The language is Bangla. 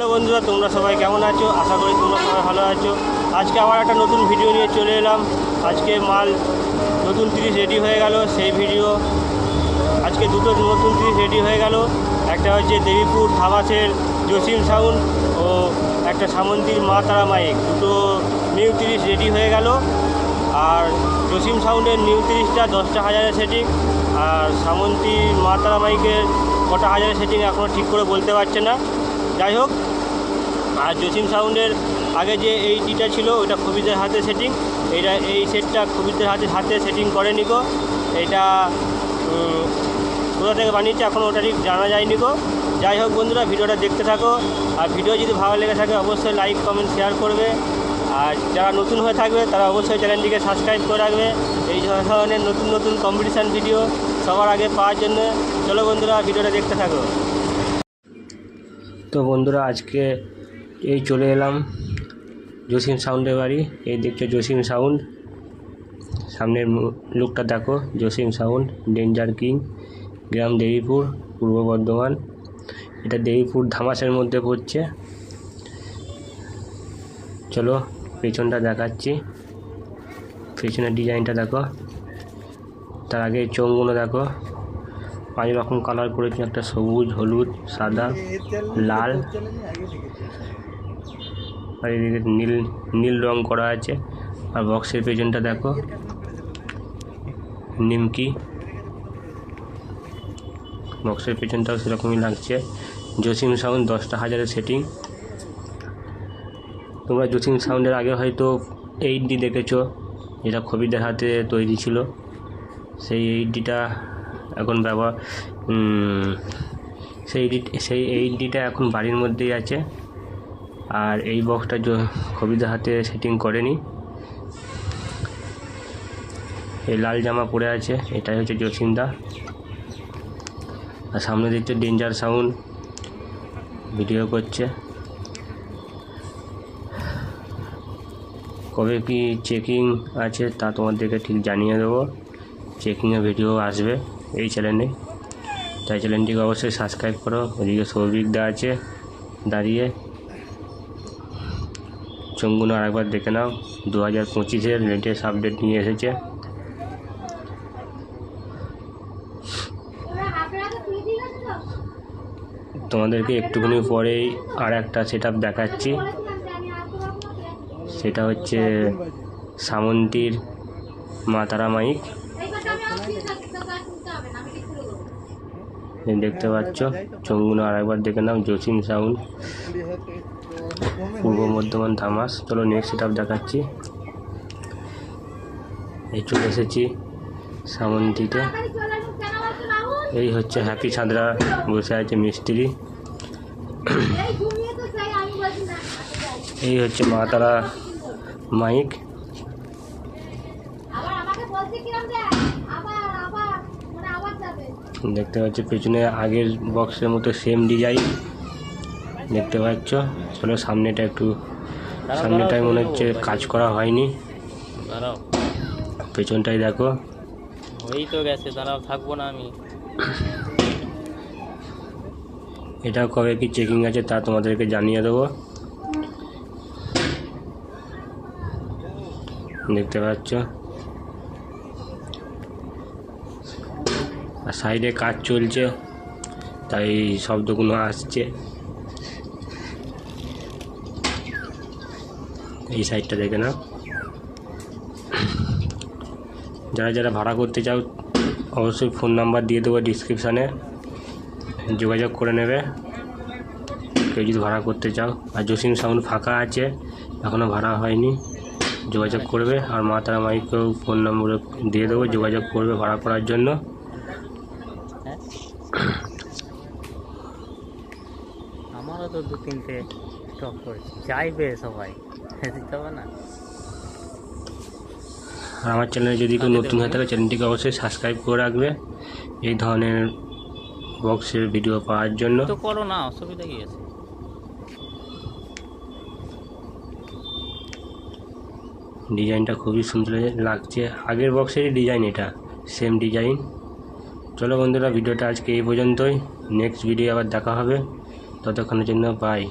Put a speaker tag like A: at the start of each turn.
A: হ্যালো বন্ধুরা, তোমরা সবাই কেমন আছো? আশা করি তোমরা সবাই ভালো আছো। আজকে আবার একটা নতুন ভিডিও নিয়ে চলে এলাম। আজকে মাল নতুন তিরিশ রেডি হয়ে গেল, সেই ভিডিও আজকে দুটো নতুন তিরিশ রেডি হয়ে গেল। একটা হচ্ছে দেবীপুর ধাবাসের জসিম সাউন্ড ও একটা সামন্তীর মা তারা মাইক দুটো নিউ তিরিশ রেডি হয়ে গেল। আর জসিম সাউন্ডের নিউ তিরিশটা দশটা হাজারের সেটিং আর সামন্তী মা তারা মাইকের কটা হাজারের সেটিং এখনও ঠিক করে বলতে পারছে না। যাই হোক, আর জসিম সাউন্ডের আগে যে এই ডিটা ছিল ওটা কবিদের হাতে সেটিং এইটা, এই সেটটা কবিদের হাতে হাতে সেটিং করে নিকো এটা কোথা থেকে বানিয়েছে এখন ওটা ঠিক জানা যায়নি গো। যাই হোক বন্ধুরা, ভিডিওটা দেখতে থাকো। আর ভিডিও যদি ভালো লেগে থাকে, অবশ্যই লাইক কমেন্ট শেয়ার করবে। আর যারা নতুন হয়ে থাকবে, তারা অবশ্যই চ্যানেলটিকে সাবস্ক্রাইব করে রাখবে। এই ধরনের নতুন নতুন কম্পিটিশান ভিডিও সবার আগে পাওয়ার জন্য। চলো বন্ধুরা, ভিডিওটা দেখতে থাকো। তো বন্ধুরা, আজকে এই চলে এলাম জসিম সাউন্ডের বাড়ি। এই দেখছ জসিম সাউন্ড। সামনের লুকটা দেখো, জসিম সাউন্ড, ডেঞ্জার কিং, গ্রাম দেবীপুর, পূর্ব বর্ধমান। এটা দেবীপুর ধামাসের মধ্যে পড়ছে। চলো, পেছনটা দেখাচ্ছি। পেছনের ডিজাইনটা দেখো। তার আগে চোঙগুলো দেখো। পাঁচ রকম কালার করেছে, একটা সবুজ, হলুদ, সাদা, লাল। আর এদিকে নীল নীল রং করা আছে। আর বক্সের পেছনটা দেখো, নিমকি। বক্সের পেছনটাও সেরকমই লাগছে। জসিম সাউন্ড দশটা হাজারের সেটিং তোমরা জসিম সাউন্ডের আগে হয়তো এইট ডি দেখেছ, যেটা খবিদের হাতে তৈরি ছিল। সেই এইট ডিটা এখন ব্যবহার সেই সেই এইট ডিটা এখন বাড়ির মধ্যেই আছে। আর এই বক্সটা খবিদের হাতে সেটিং করেনি। এই লাল জামা পরে আছে, এটাই হচ্ছে জসিমদা আর সামনে দেখছে ডেঞ্জার সাউন্ড ভিডিও করছে। কবে কি চেকিং আছে তা তোমাদেরকে ঠিক জানিয়ে দেবো। চেকিংয়ের ভিডিও আসবে। এই চ্যানেলে তাই চ্যানেলটিকে অবশ্যই সাবস্ক্রাইব করো। ওদিকে সৌভিক দা আছে, দাঁড়িয়ে। চঙ্গুনো আরেকবার দেখে নাও। দু হাজার পঁচিশের লেটেস্ট আপডেট নিয়ে এসেছে। তোমাদেরকে একটুখানি পরেই আর একটা সেট দেখাচ্ছি। সেটা হচ্ছে সামন্তীর মাতারা মাইক। দেখতে পাচ্ছ। চঙ্গুনো আরেকবার দেখে নাও, জসিম সাউন্ড পূর্ব বর্ধমান ধামাস। চলো নেক্সট সেট দেখাচ্ছি। এই চলে এসেছি সামন্তীতে। এই হচ্ছে হ্যাপি ছাদরা বসে আছে মিস্ত্রি। এই হচ্ছে মা তারা মাইক। দেখতে পাচ্ছ পেছনে আগের বক্সের মতো সেম ডিজাইন দেখতে পাচ্ছ চলো সামনেটা একটু সামনেটায় মনে হচ্ছে কাজ করা হয়নি। পেছনটাই দেখো।
B: হয়েই তো গেছে দাঁড়াও থাকব না আমি।
A: এটা কবে কি চেকিং আছে তা তোমাদেরকে জানিয়ে দেবো। দেখতে পাচ্ছ। আর সাইডে কাজ চলছে, তাই শব্দগুলো আসছে। এই সাইডটা দেখে না যারা যারা ভাড়া করতে চাও, অবশ্যই ফোন নাম্বার দিয়ে দেবো ডিসক্রিপশানে। যোগাযোগ করে নেবে। কেউ যদি ভাড়া করতে চাও, আর জসিম সাউন্ড ফাঁকা আছে এখনও ভাড়া হয়নি, যোগাযোগ করবে। আর মা তারা মাইকেও ফোন নম্বরে দিয়ে দেবো, যোগাযোগ করবে ভাড়া করার জন্য।
B: তো দু তিনটে স্টক করেছি। চাইবে সবাই দিতে হবে না।
A: আমার চ্যানেলে যদি কেউ নতুন হয়ে থাকে চ্যানেলটিকে অবশ্যই সাবস্ক্রাইব করে রাখবে। এই ধরনের বক্সের ভিডিও পাওয়ার জন্য।
B: তো করো না অসুবিধা কি আছে?
A: ডিজাইনটা খুবই সুন্দর লাগছে। আগের বক্সেরই ডিজাইন এটা সেম ডিজাইন চলো বন্ধুরা ভিডিওটা আজকে এই পর্যন্তই। নেক্সট ভিডিও আবার দেখা হবে। ততক্ষণের জন্য বাই